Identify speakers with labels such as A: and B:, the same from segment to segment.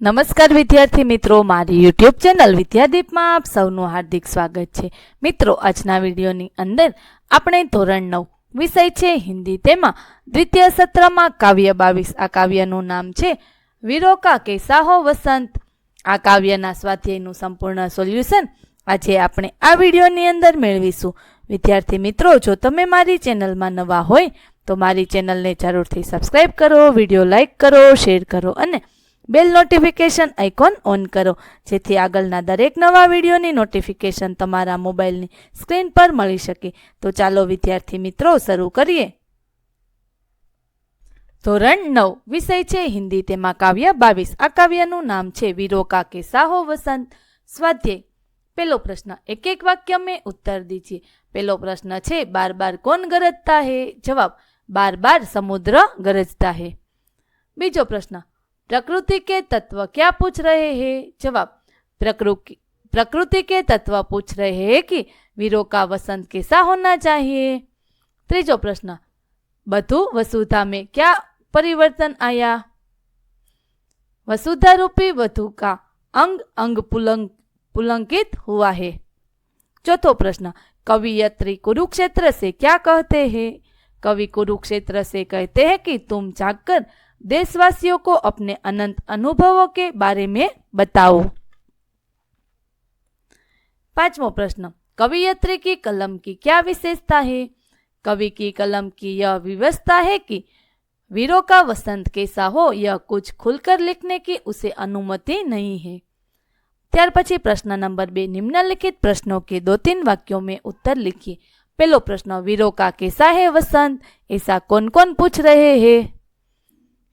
A: નમસ્કાર વિદ્યાર્થી મિત્રો, મારી યુટ્યુબ ચેનલ વિદ્યાદીપમાં આપ સૌનું હાર્દિક સ્વાગત છે. મિત્રો, આજના વિડીયોની અંદર આપણે ધોરણ નવ વિષય છે હિન્દી તેમાં. દ્વિતીય સત્રમાં કાવ્ય બાવીસ, આ કાવ્યનું નામ છે વિરોકા કે સાહો વસંત. આ કાવ્યના સ્વાધ્યાયનું સંપૂર્ણ સોલ્યુશન આજે આપણે આ વિડીયોની અંદર મેળવીશું. વિદ્યાર્થી મિત્રો, જો તમે મારી ચેનલમાં નવા હોય, તો મારી ચેનલને જરૂરથી સબસ્ક્રાઈબ કરો, વીડિયો લાઇક કરો, શેર કરો અને બેલ નોટિફિકેશન આઇકોન ઓન કરો. જેથી આગળના દરેક નવા વિડીયોની નોટિફિકેશન તમારા મોબાઈલની સ્ક્રીન પર મળી શકે. તો ચાલો વિદ્યાર્થી મિત્રો, શરૂ કરીએ. ધોરણ નવ, વિષય છે હિન્દી, તેમાં કાવ્ય બાવીસ. આ કાવ્યનું નામ છે વિરોકા કે સાહો વસંત સ્વાધ્યાય. પેલો પ્રશ્ન એક એક વાક્ય મેં ઉત્તર દીજીએ પેલો પ્રશ્ન છે બાર બાર કોણ ગરજતા હે? જવાબ બાર બાર સમુદ્ર ગરજતા હે. બીજો પ્રશ્ન प्रकृति के तत्व क्या पूछ रहे हैं जवाब प्रकृति प्रकृति के तत्व पूछ रहे हैं कि वीरों का वसंत कैसा होना चाहिए ત્રીજો પ્રશ્ન બધું वसुधा में क्या परिवर्तन आया वसुधा रूपी वधु का अंग अंग पुलंग पुलंकित हुआ है चौथो प्रश्न कवियत्री कुरुक्षेत्र से क्या कहते हैं कवि कुरुक्षेत्र से कहते हैं कि तुम जागकर देशवासियों को अपने अनंत अनुभवों के बारे में बताओ पांचवो प्रश्न कवियत्री की कलम की क्या विशेषता है कवि की कलम की यह व्यवस्था है कि वीरों का वसंत कैसा हो यह कुछ खुलकर लिखने की उसे अनुमति नहीं है ત્યાર પછી પ્રશ્ન નંબર બે નિમ્નલિખિત પ્રશ્નો કે दो तीन वाक्यों में उत्तर लिखिए पहलो प्रश्न वीरों का कैसा है वसंत ऐसा कौन कौन पूछ रहे हैं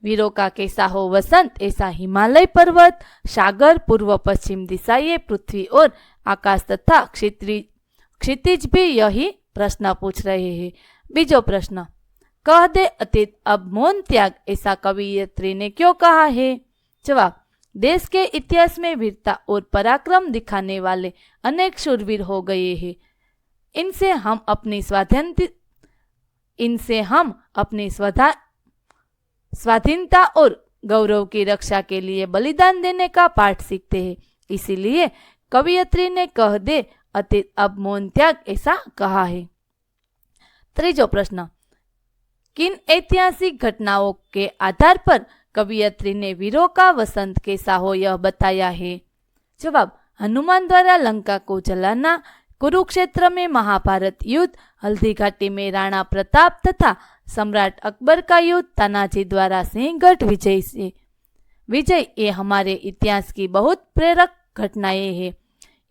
A: का कैसा हो वसंत ऐसा हिमालय पर्वत सागर पूर्व पश्चिम दिशाएँ पृथ्वी और आकाश तथा क्षितिज क्षितिज भी यही प्रश्न पूछ रहे हैं बीजो प्रश्न कह दे अतीत अब मौन त्याग ऐसा कवियत्री ने क्यों कहा है जवाब देश के इतिहास में वीरता और पराक्रम दिखाने वाले अनेक शूरवीर हो गए हैं इनसे हम अपनी स्वाधीन इनसे हम अपनी स्वधा स्वाधीनता और गौरव की रक्षा के लिए बलिदान देने का पाठ सीखते हैं। इसीलिए कवियत्री ने कह दे अतीत अब मौन त्याग ऐसा कहा है। त्रीजो प्रश्न। किन ऐतिहासिक घटनाओं के आधार पर कवियत्री ने वीरों का वसंत कैसा हो यह बताया है? जवाब, हनुमान द्वारा लंका को जलाना, कुरुक्षेत्र में महाभारत युद्ध, हल्दी घाटी में राणा प्रताप तथा सम्राट अकबर का युद्ध तानाजी द्वारा सिंहगढ़ विजय से विजय ये हमारे इतिहास की बहुत प्रेरक घटनाएं हैं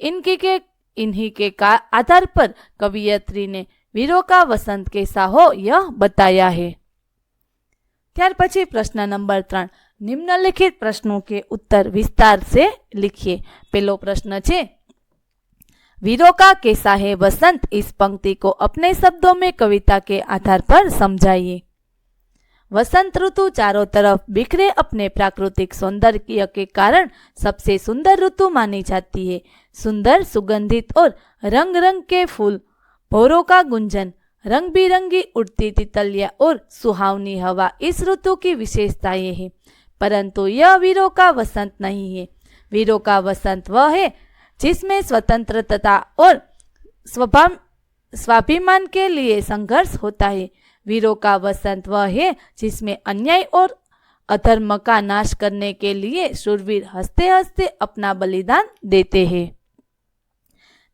A: इनकी के इन्हीं के का आधार पर कवियत्री ने वीरों का वसंत कैसा हो यह बताया है ત્યાર પછી પ્રશ્ન નંબર ત્રણ નિમ્નલિખિત પ્રશ્નો કે ઉત્તર વિસ્તાર से लिखिए પેલો પ્રશ્ન છે वीरों का कैसा है वसंत, इस पंक्ति को अपने शब्दों में कविता के आधार पर समझाइए। वसंत ऋतु चारों तरफ़ बिखरे अपने प्राकृतिक सौंदर्य के कारण सबसे सुंदर ऋतु मानी जाती है। सुंदर, सुगंधित और रंग रंग के फूल, भोरों का गुंजन रंग बिरंगी उड़ती तितलिया और सुहावनी हवा इस ऋतु की विशेषताएँ हैं। परंतु यह वीरों का वसंत नहीं है। वीरों का वसंत वह है जिसमें स्वतंत्रता और स्वभा स्वाभिमान के लिए संघर्ष होता है। वीरों का वसंत वह है जिसमें अन्याय और अधर्म का नाश करने के लिए सुरवीर हँसते हँसते अपना बलिदान देते हैं।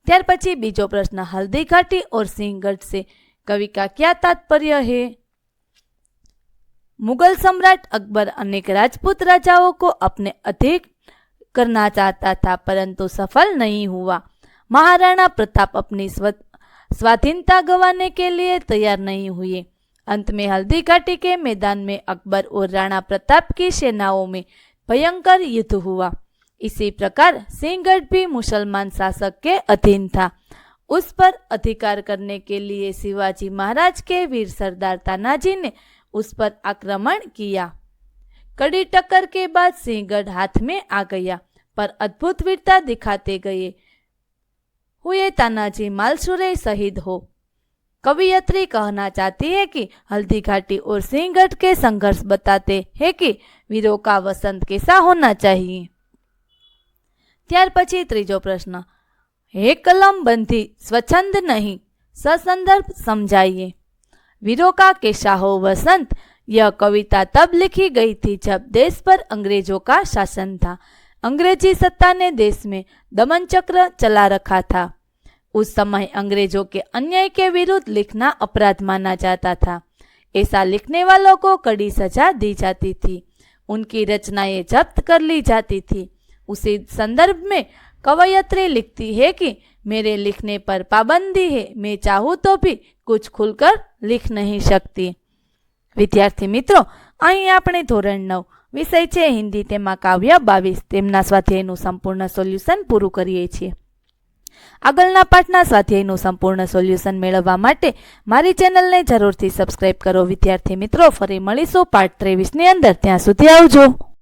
A: त्यार पची बीजो प्रश्न, हल्दी घाटी और सिंहगढ़ से कवि का क्या तात्पर्य है? मुगल सम्राट अकबर अनेक राजपूत राजाओं को अपने अधिक करना चाहता था, परंतु सफल नहीं हुआ। महाराणा प्रताप अपनी स्वाधीनता गंवाने के लिए तैयार नहीं हुए। अंत में हल्दी घाटी के मैदान में अकबर और राणा प्रताप की सेनाओं में भयंकर युद्ध हुआ। इसी प्रकार सिंहगढ़ भी मुसलमान शासक के अधीन था। उस पर अधिकार करने के लिए शिवाजी महाराज के वीर सरदार तानाजी ने उस पर आक्रमण किया। कड़ी टक्कर के बाद सिंहगढ़ हाथ में आ गया पर अद्भुत वीरता दिखाते गए हुए तानाजी मालसुरे शहीद हो कवियत्री कहना चाहती है कि हल्दी घाटी और सिंहगढ़ के संघर्ष बताते हैं कि वीरों का वसंत कैसा होना चाहिए ત્યાર પછી ત્રીજો પ્રશ્ન હે કલમ બંધી સ્વચ્છંદ નહીં ससंदर्भ समझाइए वीरों का कैसा हो वसंत यह कविता तब लिखी गई थी जब देश पर अंग्रेज़ों का शासन था। अंग्रेज़ी सत्ता ने देश में दमन चक्र चला रखा था। उस समय अंग्रेज़ों के अन्याय के विरुद्ध लिखना अपराध माना जाता था। ऐसा लिखने वालों को कड़ी सजा दी जाती थी। उनकी रचनाएँ जब्त कर ली जाती थी। उसी संदर्भ में कवयत्री लिखती है कि मेरे लिखने पर पाबंदी है, मैं चाहूँ तो भी कुछ खुलकर लिख नहीं सकती। વિદ્યાર્થી મિત્રો, અહીં આપણે ધોરણ નવ, વિષય છે હિન્દી, તેમાં કાવ્ય બાવીસ. તેમના સ્વાધ્યાયનું સંપૂર્ણ સોલ્યુશન પૂરું કરીએ છીએ. આગળના પાઠના સ્વાધ્યાયનું સંપૂર્ણ સોલ્યુશન મેળવવા માટે મારી ચેનલને જરૂરથી સબસ્ક્રાઇબ કરો. વિદ્યાર્થી મિત્રો, ફરી મળીશું પાઠ ત્રેવીસની અંદર. ત્યાં સુધી આવજો.